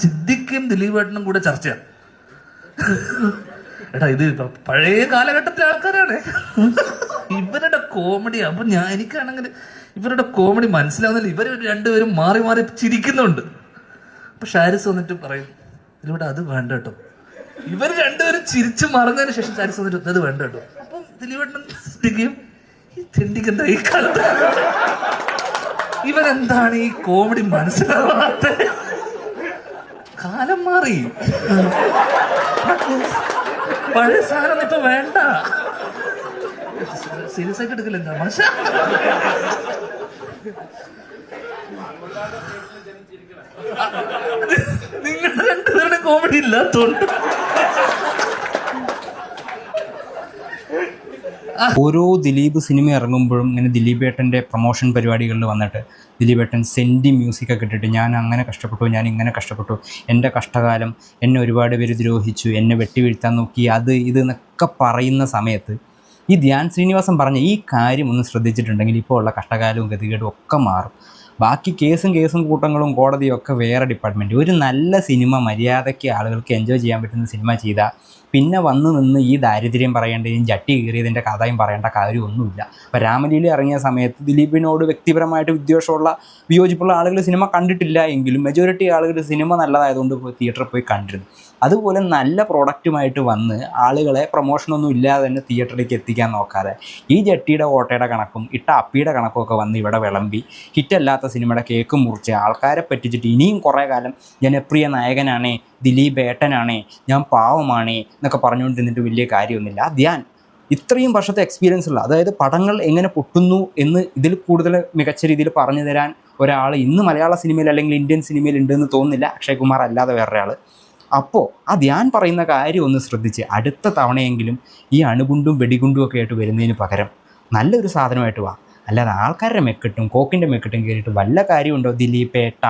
സിദ്ദിഖും ദിലീപേട്ടനും കൂടെ ചർച്ചയാണ് എടാ ഇത് പഴയ കാലഘട്ടത്തിലെ ആൾക്കാരാണ്. ഇവരുടെ കോമഡി അപ്പൊ ഞാൻ എനിക്കാണെങ്കിൽ ഇവരുടെ കോമഡി മനസ്സിലാവുന്നില്ല. ഇവർ രണ്ടുപേരും മാറി മാറി ചിരിക്കുന്നുണ്ട്. അപ്പൊ ഷാരിസ് വന്നിട്ട് പറയും ഇതിലൂടെ അത് വേണ്ട കേട്ടോ. ഇവർ രണ്ടുപേരും ചിരിച്ചു മറന്നതിന് ശേഷം ഷാരിസ് വന്നിട്ട് അത് വേണ്ട കേട്ടോ. അപ്പം ദിലീപേട്ടനും സിദ്ദിഖും ഈ ചെണ്ടിക്കെന്താ ഈ കാലത്ത്? ഇവരെന്താണ് ഈ കോമഡി മനസ്സിലാവാത്ത കാലം മാറി. പഴയ സാധനം ഇപ്പൊ വേണ്ട. സീരിയസ് ആയിട്ട് എടുക്കില്ല തമാശ നിങ്ങളുടെ രണ്ടുപേരുടെ കോമഡി ഇല്ലാത്തോണ്ട്. ഓരോ ദിലീപ് സിനിമ ഇറങ്ങുമ്പോഴും ഇങ്ങനെ ദിലീപേട്ടന്റെ പ്രൊമോഷൻ പരിപാടികളിൽ വന്നിട്ട് ദിലീപ് ദിലീപേട്ടൻ സെന്റി മ്യൂസിക്കൊക്കെ ഇട്ടിട്ട് ഞാൻ അങ്ങനെ കഷ്ടപ്പെട്ടു ഞാൻ ഇങ്ങനെ കഷ്ടപ്പെട്ടു എന്റെ കഷ്ടകാലം എന്നെ ഒരുപാട് പേര് ദ്രോഹിച്ചു എന്നെ വെട്ടിവീഴ്ത്താൻ നോക്കി അത് ഇത് എന്നൊക്കെ പറയുന്ന സമയത്ത് ഈ ധ്യാൻ ശ്രീനിവാസൻ പറഞ്ഞ ഈ കാര്യം ഒന്ന് ശ്രദ്ധിച്ചിട്ടുണ്ടെങ്കിൽ ഇപ്പോൾ ഉള്ള കഷ്ടകാലവും ഗതികേടും ഒക്കെ മാറും. ബാക്കി കേസും കേസും കൂട്ടങ്ങളും കോടതിയും ഒക്കെ വേറെ ഡിപ്പാർട്ട്മെന്റ് ഒരു നല്ല സിനിമ മര്യാദയ്ക്ക് ആളുകൾക്ക് എൻജോയ് ചെയ്യാൻ പറ്റുന്ന സിനിമ ചെയ്താൽ പിന്നെ വന്ന് നിന്ന് ഈ ദാരിദ്ര്യം പറയേണ്ടതും ജട്ടി കീറിയതിന്റെ കഥയും പറയേണ്ട കാര്യമൊന്നുമില്ല. അപ്പോൾ രാമലീല ഇറങ്ങിയ സമയത്ത് ദിലീപിനോട് വ്യക്തിപരമായിട്ട് വിദ്വേഷമുള്ള വിയോജിപ്പുള്ള ആളുകൾ സിനിമ കണ്ടിട്ടില്ല എങ്കിലും മെജോറിറ്റി ആളുകൾ സിനിമ നല്ലതായതുകൊണ്ട് പോയി തിയേറ്ററിൽ പോയി കണ്ടിരുന്നു. അതുപോലെ നല്ല പ്രോഡക്റ്റുമായിട്ട് വന്ന് ആളുകളെ പ്രൊമോഷനൊന്നും ഇല്ലാതെ തന്നെ തിയേറ്ററിലേക്ക് എത്തിക്കാൻ നോക്കാതെ ഈ ജട്ടിയുടെ ഓട്ടയുടെ കണക്കും ഇട്ട അപ്പിയുടെ കണക്കും ഒക്കെ വന്ന് ഇവിടെ വിളമ്പി ഹിറ്റല്ലാത്ത സിനിമയുടെ കേക്ക് മുറിച്ച് ആൾക്കാരെ പറ്റിച്ചിട്ട് ഇനിയും കുറേ കാലം ജനപ്രിയ നായകനാണേ ദിലീപ് ഏട്ടനാണേ ഞാൻ പാവമാണേ എന്നൊക്കെ പറഞ്ഞുകൊണ്ടിരുന്നിട്ട് വലിയ കാര്യമൊന്നുമില്ല. ധ്യാൻ ഇത്രയും വർഷത്തെ എക്സ്പീരിയൻസ് ഉള്ള അതായത് പടങ്ങൾ എങ്ങനെ പൊട്ടുന്നു എന്ന് ഇതിൽ കൂടുതൽ മികച്ച രീതിയിൽ പറഞ്ഞു തരാൻ ഒരാൾ ഇന്ന് മലയാള സിനിമയിൽ അല്ലെങ്കിൽ ഇന്ത്യൻ സിനിമയിൽ ഉണ്ടെന്ന് തോന്നുന്നില്ല. അക്ഷയ് കുമാർ അല്ലാതെ വേറൊരാൾ. അപ്പോൾ ആ ധ്യാൻ പറയുന്ന കാര്യം ഒന്ന് ശ്രദ്ധിച്ച് അടുത്ത തവണയെങ്കിലും ഈ അണുകുണ്ടും വെടികുണ്ടും ഒക്കെ ആയിട്ട് വരുന്നതിന് പകരം നല്ലൊരു സാധനമായിട്ട് വാ. അല്ലാതെ ആൾക്കാരുടെ മെക്കിട്ടും കോക്കിന്റെ മെക്കിട്ടും കയറിയിട്ട് വല്ല കാര്യമുണ്ടോ? ദിലീപ് ഏട്ട